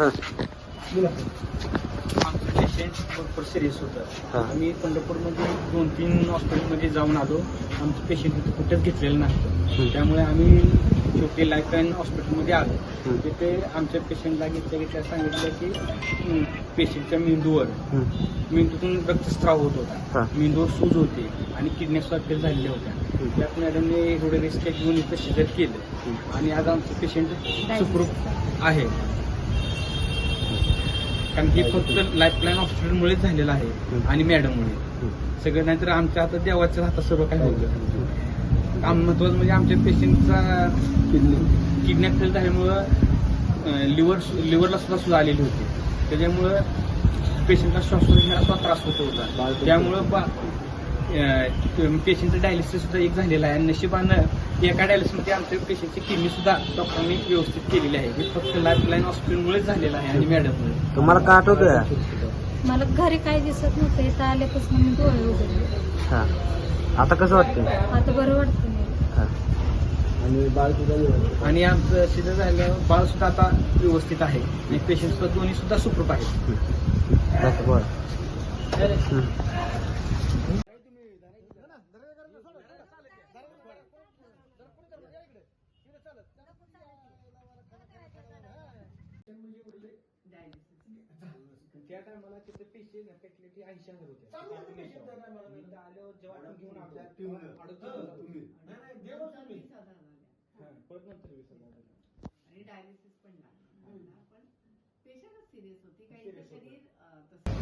हा आमचं पेशंट भरपूर सिरियस. होतं आम्ही पंढरपूरमध्ये दोन तीन हॉस्पिटलमध्ये जाऊन आलो आमचं पेशंट तिथे कुठेच घेतलेलं नसतं त्यामुळे आम्ही शेवटी लाईफलाईन हॉस्पिटलमध्ये आलो. तिथे आमच्या पेशंटला घेतल्या घेतल्या सांगितलं की पेशंटच्या मेंदूवर. मेंदूतून रक्तस्राव होत हा. होता मेंदूवर सूज होती आणि किडन्या सुद्धा फेल झालेल्या होत्या. त्यात मॅडमने एवढे रिस्क घेऊन इथं सिजर केलं. आणि आज आमचं पेशंट सुखरूप आहे कारण की फक्त लाईफलाईन हॉस्पिटलमुळेच झालेलं आहे. आणि मॅडममुळे. सगळं नाहीतर आमच्या हातात देवाच्या हातात सर्व काही होतं. काम महत्वाचं म्हणजे आमच्या पेशंटचा किडनॅप फेल झाल्यामुळं लिव्हर लिव्हरला सुद्धा सुद्धा आलेली होती. त्याच्यामुळं पेशंटला घेण्याला सुद्धा त्रास होत. होता त्यामुळं पेशंटचं डायलिसिस सुद्धा एक झालेला आहे. आणि नशिबानं एका डायलिसिसमध्ये आमच्या पेशंटची किडनी सुद्धा डॉक्टरांनी व्यवस्थित केलेली आहे. हे फक्त लाईफलाईन हॉस्पिटलमुळेच झालेलं आहे आणि मॅडममुळे तुम्हाला काय आठवतंय? मला घरी काही दिसत नव्हतं. इथं आल्यापासून मी डोळे उघडले. हा. आता कसं वाटतं आता बरं वाटतं मला हा. आणि आमचं सिद्ध झालं बाळ सुद्धा आता व्यवस्थित आहे. आणि पेशंट सुद्धा दोन्ही सुद्धा सुखरूप आहेत. त्या टायमाला तिथे पैसे फॅसिलिटी ऐंशी हजार इथं आल्यावर घेऊन आलो. अडोतीस हजार होते. हा, परत नंतर वीस हजार झाले. आणि डायलिसिस पण लागला. पण पेशंटच सिरियस होती. काही Serious होती. शरीर अं, तसं